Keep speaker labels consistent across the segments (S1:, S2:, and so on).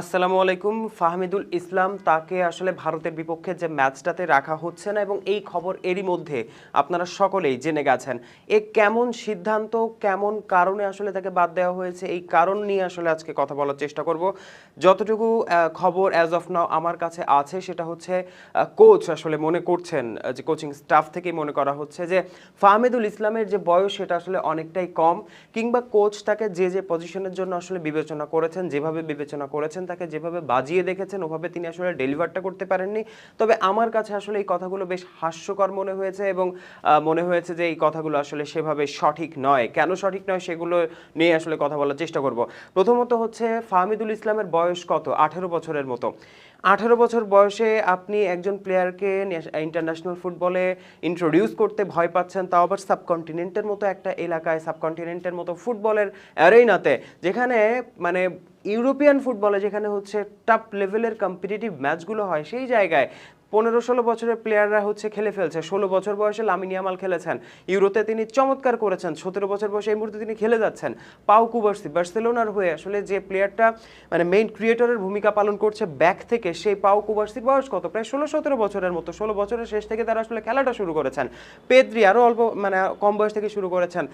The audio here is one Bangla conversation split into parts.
S1: আসসালামু আলাইকুম। ফাহমিদুল ইসলাম, তাকে আসলে ভারতের বিপক্ষে যে ম্যাচটাতে রাখা হচ্ছে না এবং এই খবর এরই মধ্যে আপনারা সকলেই জেনে গেছেন। এ কেমন সিদ্ধান্ত, কেমন কারণে আসলে তাকে বাদ দেওয়া হয়েছে, এই কারণ নিয়ে আসলে আজকে কথা বলার চেষ্টা করব। যতটুকু খবর অ্যাজ অফ নাও আমার কাছে আছে সেটা হচ্ছে কোচ আসলে মনে করছেন যে কোচিং স্টাফ থেকেই মনে করা হচ্ছে যে ফাহমিদুল ইসলামের যে বয়স সেটা আসলে অনেকটাই কম কিংবা কোচ তাকে যে যে পজিশনের জন্য আসলে বিবেচনা করেছেন, যেভাবে বিবেচনা করেছেন তাকে যেভাবে বাজিয়ে দেখেছেন, ওভাবে তিনি আসলে ডেলিভারটা করতে পারেননি। তবে আমার কাছে আসলে এই কথাগুলো বেশ হাস্যকর মনে হয়েছে এবং মনে হয়েছে যে এই কথাগুলো আসলে সেভাবে সঠিক নয়। কেন সঠিক নয় সেগুলো নিয়ে আসলে কথা বলার চেষ্টা করব। প্রথমত হচ্ছে, ফাহমিদুল ইসলামের বয়স কত? আঠেরো বছরের মতো। আঠেরো বছর বয়সে আপনি একজন প্লেয়ারকে ইন্টারন্যাশনাল ফুটবলে ইন্ট্রোডিউস করতে ভয় পাচ্ছেন, তাও আবার সাবকন্টিনেন্টের মতো একটা এলাকায়, সাবকন্টিনেন্টের মতো ফুটবলের অ্যারেনাতে যেখানে মানে ইউরোপিয়ান ফুটবলে যেখানে হচ্ছে টপ লেভেলের কম্পিটিটিভ ম্যাচগুলো হয় সেই জায়গায় পনেরো ষোলো বছরের প্লেয়াররা হচ্ছে খেলে ফেলছে। ষোলো বছর বয়সে লামিনিয়ামাল খেলেছেন। ইউরোতে তিনি চমৎকার করেছেন। সতেরো বছর বয়সে এই মুহূর্তে তিনি খেলে যাচ্ছেন। পাও কুবার্সি, বার্সেলোনার হয়ে আসলে যে প্লেয়ারটা মানে মেইন ক্রিয়েটরের ভূমিকা পালন করছে ব্যাক থেকে, সেই পাও কুবার্সির বয়স কত? প্রায় ষোলো সতেরো বছরের মতো। ষোলো বছরের শেষ থেকে তারা আসলে খেলাটা শুরু করেছেন। পেদ্রি আরও অল্প মানে কম বয়স থেকে শুরু করেছেন।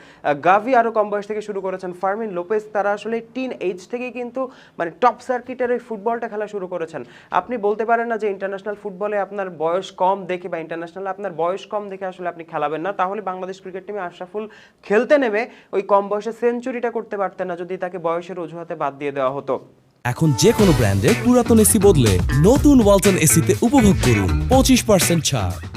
S1: গাভি আরও কম বয়স থেকে শুরু করেছেন। ফার্মিন লোপেজ তারা আসলে টিন এইজ থেকেই কিন্তু মানে টপ সার্কিটের এই ফুটবলটা খেলা শুরু করেছেন। আপনি বলতে পারেন না যে ইন্টারন্যাশনাল ফুটবলে আপনার বয়স কম দেখে বা ইন্টারন্যাশনাল আপনার বয়স কম দেখে আসলে আপনি খেলাবেন না, তাহলে বাংলাদেশ ক্রিকেট টিমে আশরাফুল খেলতে নেবে ওই কম বয়সে সেঞ্চুরিটা করতে পারতেন না যদি তাকে বয়সের অজুহাতে বাদ দিয়ে দেওয়া হতো।
S2: এখন যে কোনো ব্র্যান্ডের পুরাতন এসি বদলে নতুন ওয়ালটন এসিতে উপভোগ করুন, পঁচিশ পার্সেন্ট ছাড়।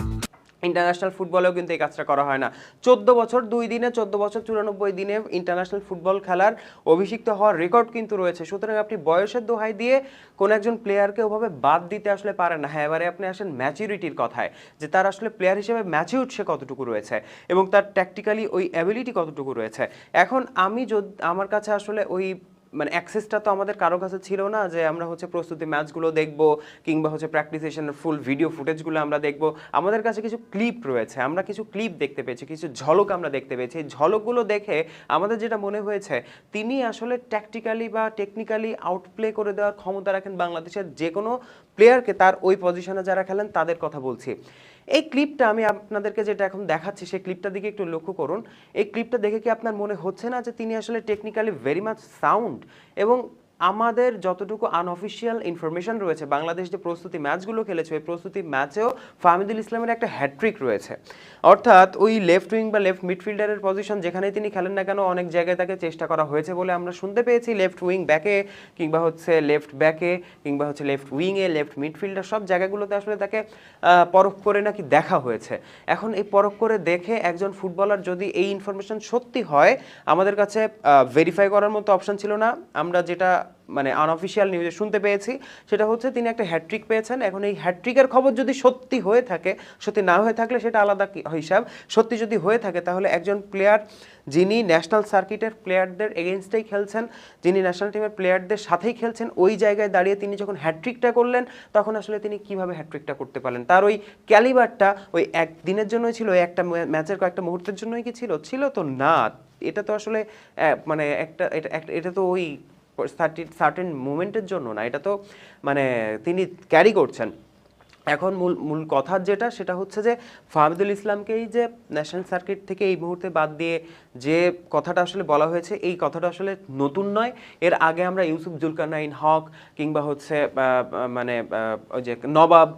S1: ইন্টারন্যাশনাল ফুটবলেও কিন্তু এই কাজটা করা হয় না। চোদ্দ বছর দুই দিনে, চোদ্দ বছর চুরানব্বই দিনে ইন্টারন্যাশনাল ফুটবল খেলার অভিষিক্ত হওয়ার রেকর্ড কিন্তু রয়েছে। সুতরাং আপনি বয়সের দোহাই দিয়ে কোন একজন প্লেয়ারকে ওভাবে বাদ দিতে আসলে পারেন না। হ্যাঁ এবারে আপনি আসেন ম্যাচুরিটির কথায়, যে তার আসলে প্লেয়ার হিসেবে ম্যাচিউড সে কতটুকু রয়েছে এবং তার ট্যাকটিক্যালি ওই অ্যাবিলিটি কতটুকু রয়েছে। এখন আমি যদি, আমার কাছে আসলে ওই মানে অ্যাক্সেসটা তো আমাদের কারও কাছে ছিল না যে আমরা হচ্ছে প্রস্তুতি ম্যাচগুলো দেখব কিংবা হচ্ছে প্র্যাকটিস সেশনের ফুল ভিডিও ফুটেজগুলো আমরা দেখব। আমাদের কাছে কিছু ক্লিপ রয়েছে, আমরা কিছু ক্লিপ দেখতে পেয়েছি, কিছু ঝলক আমরা দেখতে পেয়েছি। এই ঝলকগুলো দেখে আমাদের যেটা মনে হয়েছে, তিনি আসলে ট্যাকটিক্যালি বা টেকনিক্যালি আউটপ্লে করে দেওয়ার ক্ষমতা রাখেন বাংলাদেশের যে কোনো প্লেয়ারকে তার ওই পজিশনে যারা খেলেন তাদের কথা বলছি। এই ক্লিপটা আমি আপনাদেরকে যেটা এখন দেখাচ্ছি, সেই ক্লিপটা দিকে একটু লক্ষ্য করুন। এই ক্লিপটা দেখে কি আপনার মনে হচ্ছে না যে তিনি আসলে টেকনিক্যালি ভেরি মাচ সাউন্ড এবং আমাদের যতটুকু আনঅফিসিয়াল ইনফরমেশন রয়েছে, বাংলাদেশ যে প্রস্তুতি ম্যাচগুলো খেলেছে, ওই প্রস্তুতি ম্যাচেও ফাহমিদুল ইসলামের একটা হ্যাট্রিক রয়েছে। অর্থাৎ ওই লেফট উইং বা লেফট মিডফিল্ডারের পজিশন যেখানেই তিনি খেলেন না কেন, অনেক জায়গায় তাকে চেষ্টা করা হয়েছে বলে আমরা শুনতে পেয়েছি। লেফট উইং ব্যাকে কিংবা হচ্ছে লেফট ব্যাকে কিংবা হচ্ছে লেফট উইংয়ে লেফট মিডফিল্ডার সব জায়গাগুলোতে আসলে তাকে পরখ করে নাকি দেখা হয়েছে। এখন এই পরখ করে দেখে একজন ফুটবলার যদি এই ইনফরমেশন সত্যি হয়, আমাদের কাছে ভেরিফাই করার মতো অপশন ছিল না। আমরা যেটা মানে আনঅফিসিয়াল নিউজে শুনতে পেয়েছি। সেটা হচ্ছে তিনি একটা হ্যাট্রিক পেয়েছেন। এখন এই হ্যাট্রিকের খবর যদি সত্যি হয়ে থাকে, সত্যি না হয়ে থাকলে সেটা আলাদা হিসাব। সত্যি যদি হয়ে থাকে, তাহলে একজন প্লেয়ার যিনি ন্যাশনাল সার্কিটের প্লেয়ারদের এগেনস্টেই খেলছেন, যিনি ন্যাশনাল টিমের প্লেয়ারদের সাথেই খেলছেন, ওই জায়গায় দাঁড়িয়ে তিনি যখন হ্যাট্রিকটা করলেন, তখন আসলে তিনি কীভাবে হ্যাট্রিকটা করতে পারলেন? তার ওই ক্যালিবারটা ওই একদিনের জন্যই ছিল, ওই একটা ম্যাচের কয়েকটা মুহূর্তের জন্যই কি ছিল? ছিল তো না। এটা তো আসলে মানে একটা- এটা তো ওই সার্টেন মুভমেন্টের জন্য না, এটা তো মানে তিনি ক্যারি করছেন। এখন মূল মূল কথা যেটা, সেটা হচ্ছে যে ফাহমিদুল ইসলামকেই যে ন্যাশনাল সার্কিট থেকে এই মুহূর্তে বাদ দিয়ে যে কথাটা আসলে বলা হয়েছে, এই কথাটা আসলে নতুন নয়। এর আগে আমরা ইউসুফ জুলকানাইন হক কিংবা হচ্ছে মানে ওই যে নবাব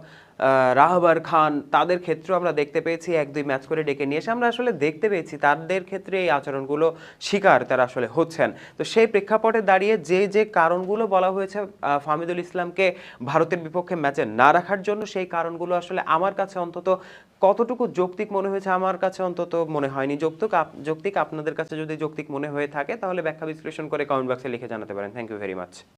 S1: রাহবার খান, তাদের ক্ষেত্রেও আমরা দেখতে পেয়েছি এক দুই ম্যাচ করে ডেকে নিয়ে এসে আমরা আসলে দেখতে পেয়েছি তাদের ক্ষেত্রে এই আচরণগুলো শিকার তারা আসলে হচ্ছেন। তো সেই প্রেক্ষাপটে দাঁড়িয়ে যে যে কারণগুলো বলা হয়েছে ফামিদুল ইসলামকে ভারতের বিপক্ষে ম্যাচে না রাখার জন্য সেই কারণগুলো আসলে আমার কাছে অন্তত কতটুকু যৌক্তিক মনে হয়েছে আমার কাছে অন্তত মনে হয়নি। যৌক্তিক যৌক্তিক আপনাদের কাছে যদি যৌক্তিক মনে হয়ে থাকে তাহলে ব্যাখ্যা বিশ্লেষণ করে কমেন্ট বক্সে লিখে জানাতে পারেন। Thank you very much